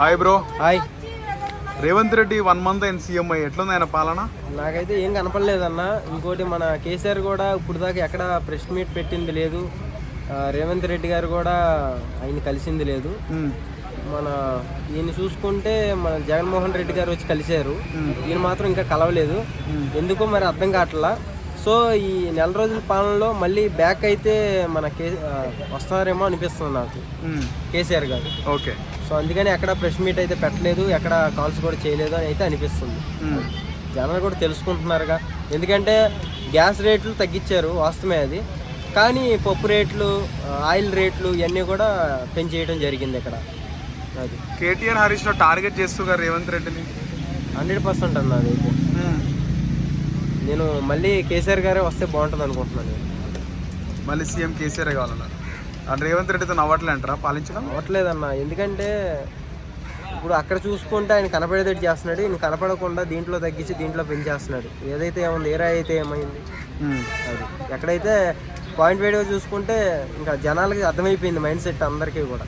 Hi bro hi Revanth Reddy one month అయిన CM అయ్యి ఎట్లుంది ఆయన పాలన? నాకైతే ఏం కనపడలేదన్న. ఇంకోటి మన కేసీఆర్ కూడా ఇప్పుడు దాకా ఎక్కడ ప్రెస్ మీట్ పెట్టింది లేదు. రేవంత్ రెడ్డి గారు కూడా ఆయన కలిసింది లేదు. ఉమ్, మన ఈయన చూసుకుంటే మన జగన్మోహన్ రెడ్డి గారు వచ్చి కలిశారు. ఈయన మాత్రం ఇంకా కలవలేదు. ఎందుకో మరి అర్థం కావట్లా? సో ఈ నెల రోజుల పాలనలో మళ్ళీ బ్యాక్ అయితే మన కే వస్తారేమో అనిపిస్తుంది నాకు. కేసీఆర్ గారు. ఓకే. సో అందుకని ఎక్కడ ప్రెస్ మీట్ అయితే పెట్టలేదు ఎక్కడ కాల్స్ కూడా చేయలేదు అని అయితే అనిపిస్తుంది. జనాలు కూడా తెలుసుకుంటున్నారుగా. ఎందుకంటే గ్యాస్ రేట్లు తగ్గించారు వాస్తవమే అది. కానీ పప్పు రేట్లు ఆయిల్ రేట్లు ఇవన్నీ కూడా పెంచేయడం జరిగింది ఇక్కడ. అది. కేటీఆర్ హరీష్లో టార్గెట్ చేస్తున్నారు రేవంత్ రెడ్డిని. హండ్రెడ్ పర్సెంట్ అన్న అదైతే ఉమ్, నేను మళ్ళీ కేసీఆర్ గారే వస్తే బాగుంటుంది అనుకుంటున్నాను నేను. మళ్ళీ సీఎం కేసీఆర్ కావాలన్నారు అండ్ రేవంత్ రెడ్డితో నవ్వట్లే అంటారా పాలించడం? అవ్వట్లేదన్న ఎందుకంటే ఇప్పుడు అక్కడ చూసుకుంటే ఆయన కనపడేటట్టు చేస్తున్నాడు. ఈయన కనపడకుండా దీంట్లో తగ్గించి దీంట్లో పెంచేస్తున్నాడు. ఏదైతే ఏముంది ఏరా అయితే ఏమైంది? అది. ఎక్కడైతే పాయింట్ వైడ్గా చూసుకుంటే ఇంకా జనాలకి అర్థమైపోయింది మైండ్ సెట్ అందరికీ కూడా.